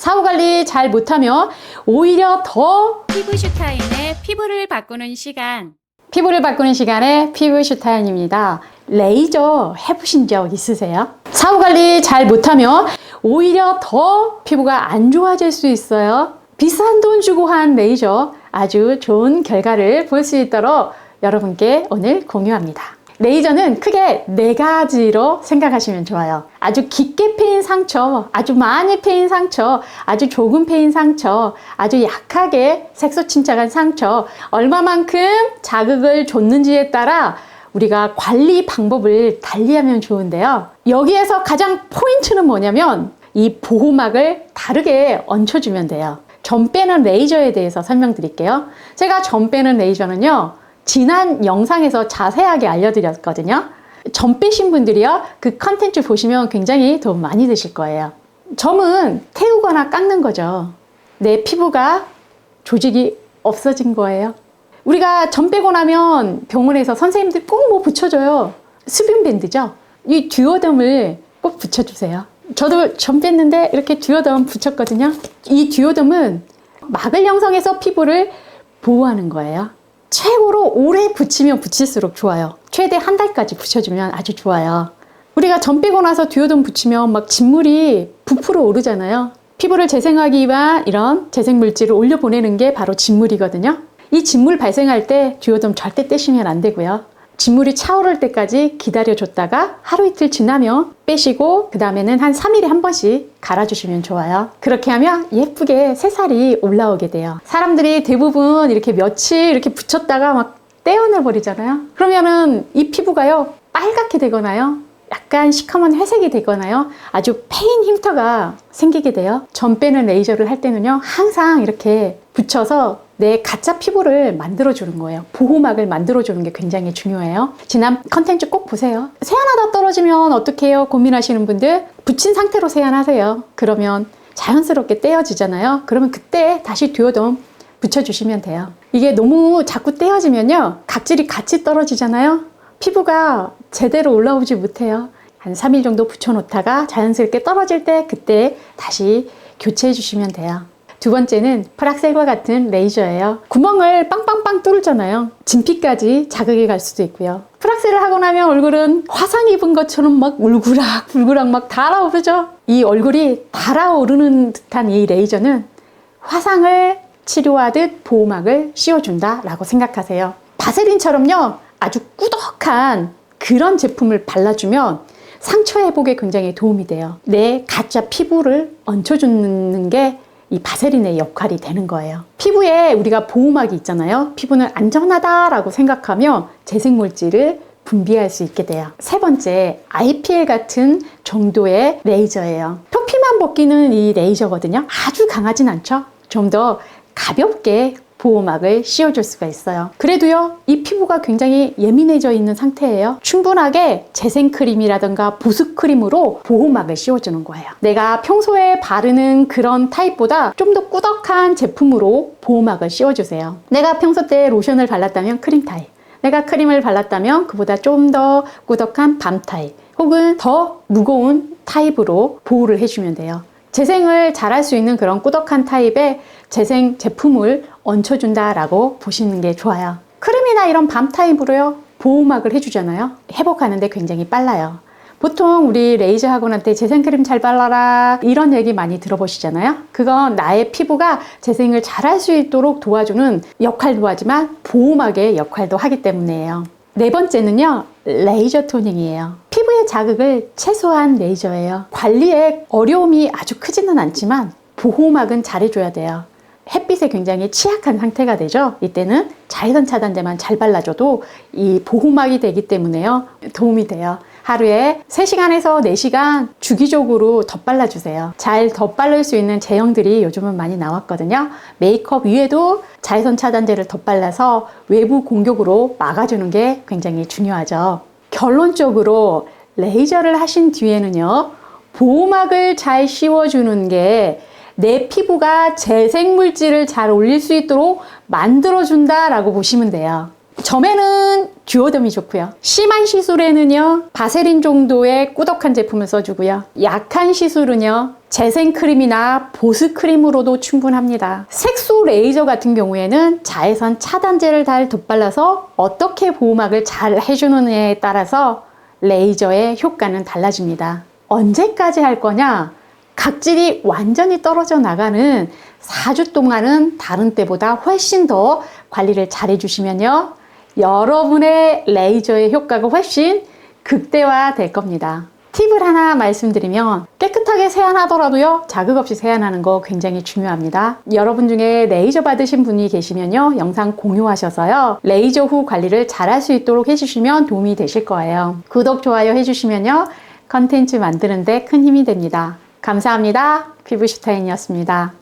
사후 관리 잘 못하면 오히려 더 피부 슈타인의 피부를 바꾸는 시간. 피부를 바꾸는 시간에 피부 슈타인입니다. 레이저 해보신 적 있으세요? 사후 관리 잘 못하면 오히려 더 피부가 안 좋아질 수 있어요. 비싼 돈 주고 한 레이저 아주 좋은 결과를 볼 수 있도록 여러분께 오늘 공유합니다. 레이저는 크게 네 가지로 생각하시면 좋아요. 아주 깊게 패인 상처, 아주 많이 패인 상처, 아주 조금 패인 상처, 아주 약하게 색소 침착한 상처, 얼마만큼 자극을 줬는지에 따라 우리가 관리 방법을 달리하면 좋은데요. 여기에서 가장 포인트는 뭐냐면 이 보호막을 다르게 얹혀주면 돼요. 점 빼는 레이저에 대해서 설명드릴게요. 제가 점 빼는 레이저는요, 지난 영상에서 자세하게 알려드렸거든요. 점 빼신 분들이요, 그 컨텐츠 보시면 굉장히 도움 많이 되실 거예요. 점은 태우거나 깎는 거죠. 내 피부가 조직이 없어진 거예요. 우리가 점 빼고 나면 병원에서 선생님들 꼭 뭐 붙여줘요. 수분 밴드죠. 이 듀오덤을 꼭 붙여주세요. 저도 점 뺐는데 이렇게 듀오덤 붙였거든요. 이 듀오덤은 막을 형성해서 피부를 보호하는 거예요. 최고로 오래 붙이면 붙일수록 좋아요. 최대 한 달까지 붙여주면 아주 좋아요. 우리가 점 빼고 나서 듀오덤 붙이면 막 진물이 부풀어 오르잖아요. 피부를 재생하기 위한 이런 재생 물질을 올려 보내는 게 바로 진물이거든요. 이 진물 발생할 때 듀오덤 절대 떼시면 안 되고요. 진물이 차오를 때까지 기다려줬다가 하루 이틀 지나면 빼시고 그 다음에는 한 3일에 한 번씩 갈아주시면 좋아요. 그렇게 하면 예쁘게 새살이 올라오게 돼요. 사람들이 대부분 이렇게 며칠 이렇게 붙였다가 막 떼어내 버리잖아요. 그러면은 이 피부가요 빨갛게 되거나요. 약간 시커먼 회색이 되거나요. 아주 페인 흉터가 생기게 돼요. 점 빼는 레이저를 할 때는요. 항상 이렇게 붙여서 내 가짜 피부를 만들어주는 거예요. 보호막을 만들어주는 게 굉장히 중요해요. 지난 컨텐츠 꼭 보세요. 세안하다 떨어지면 어떻게 해요? 고민하시는 분들 붙인 상태로 세안하세요. 그러면 자연스럽게 떼어지잖아요. 그러면 그때 다시 듀오덤 붙여주시면 돼요. 이게 너무 자꾸 떼어지면요. 각질이 같이 떨어지잖아요. 피부가 제대로 올라오지 못해요. 한 3일 정도 붙여놓다가 자연스럽게 떨어질 때 그때 다시 교체해 주시면 돼요. 두 번째는 프락셀과 같은 레이저예요. 구멍을 빵빵빵 뚫잖아요. 진피까지 자극이 갈 수도 있고요. 프락셀을 하고 나면 얼굴은 화상 입은 것처럼 막 울그락 불그락 막 달아오르죠. 이 얼굴이 달아오르는 듯한 이 레이저는 화상을 치료하듯 보호막을 씌워준다라고 생각하세요. 바세린처럼요, 아주 꾸덕한 그런 제품을 발라주면 상처 회복에 굉장히 도움이 돼요. 내 가짜 피부를 얹혀주는 게 이 바세린의 역할이 되는 거예요. 피부에 우리가 보호막이 있잖아요. 피부는 안전하다라고 생각하며 재생물질을 분비할 수 있게 돼요. 세 번째, IPL 같은 정도의 레이저예요. 표피만 벗기는 이 레이저거든요. 아주 강하진 않죠. 좀 더 가볍게 보호막을 씌워줄 수가 있어요. 그래도요, 이 피부가 굉장히 예민해져 있는 상태예요. 충분하게 재생크림이라든가 보습크림으로 보호막을 씌워주는 거예요. 내가 평소에 바르는 그런 타입보다 좀 더 꾸덕한 제품으로 보호막을 씌워주세요. 내가 평소 때 로션을 발랐다면 크림 타입. 내가 크림을 발랐다면 그보다 좀 더 꾸덕한 밤 타입. 혹은 더 무거운 타입으로 보호를 해주면 돼요. 재생을 잘할 수 있는 그런 꾸덕한 타입의 재생 제품을 얹혀준다라고 보시는 게 좋아요. 크림이나 이런 밤 타입으로요, 보호막을 해주잖아요. 회복하는데 굉장히 빨라요. 보통 우리 레이저 학원한테 재생크림 잘 발라라 이런 얘기 많이 들어보시잖아요. 그건 나의 피부가 재생을 잘 할 수 있도록 도와주는 역할도 하지만 보호막의 역할도 하기 때문이에요. 네 번째는요, 레이저 토닝이에요. 피부의 자극을 최소한 레이저예요. 관리에 어려움이 아주 크지는 않지만 보호막은 잘해줘야 돼요. 햇빛에 굉장히 취약한 상태가 되죠. 이때는 자외선 차단제만 잘 발라줘도 이 보호막이 되기 때문에요. 도움이 돼요. 하루에 3시간에서 4시간 주기적으로 덧발라주세요. 잘 덧바를 수 있는 제형들이 요즘은 많이 나왔거든요. 메이크업 위에도 자외선 차단제를 덧발라서 외부 공격으로 막아주는 게 굉장히 중요하죠. 결론적으로 레이저를 하신 뒤에는요, 보호막을 잘 씌워주는 게 내 피부가 재생물질을 잘 올릴 수 있도록 만들어준다라고 보시면 돼요. 점에는 듀오덤이 좋고요. 심한 시술에는요, 바세린 정도의 꾸덕한 제품을 써주고요. 약한 시술은요, 재생 크림이나 보습 크림으로도 충분합니다. 색소 레이저 같은 경우에는 자외선 차단제를 잘 덧발라서 어떻게 보호막을 잘 해주느냐에 따라서 레이저의 효과는 달라집니다. 언제까지 할 거냐? 각질이 완전히 떨어져 나가는 4주 동안은 다른 때보다 훨씬 더 관리를 잘 해주시면요. 여러분의 레이저의 효과가 훨씬 극대화 될 겁니다. 팁을 하나 말씀드리면 깨끗하게 세안하더라도요 자극 없이 세안하는 거 굉장히 중요합니다 여러분 중에 레이저 받으신 분이 계시면요 영상 공유하셔서요 레이저 후 관리를 잘할 수 있도록 해주시면 도움이 되실 거예요 구독 좋아요 해주시면요 컨텐츠 만드는데 큰 힘이 됩니다 감사합니다. 피부슈타인이었습니다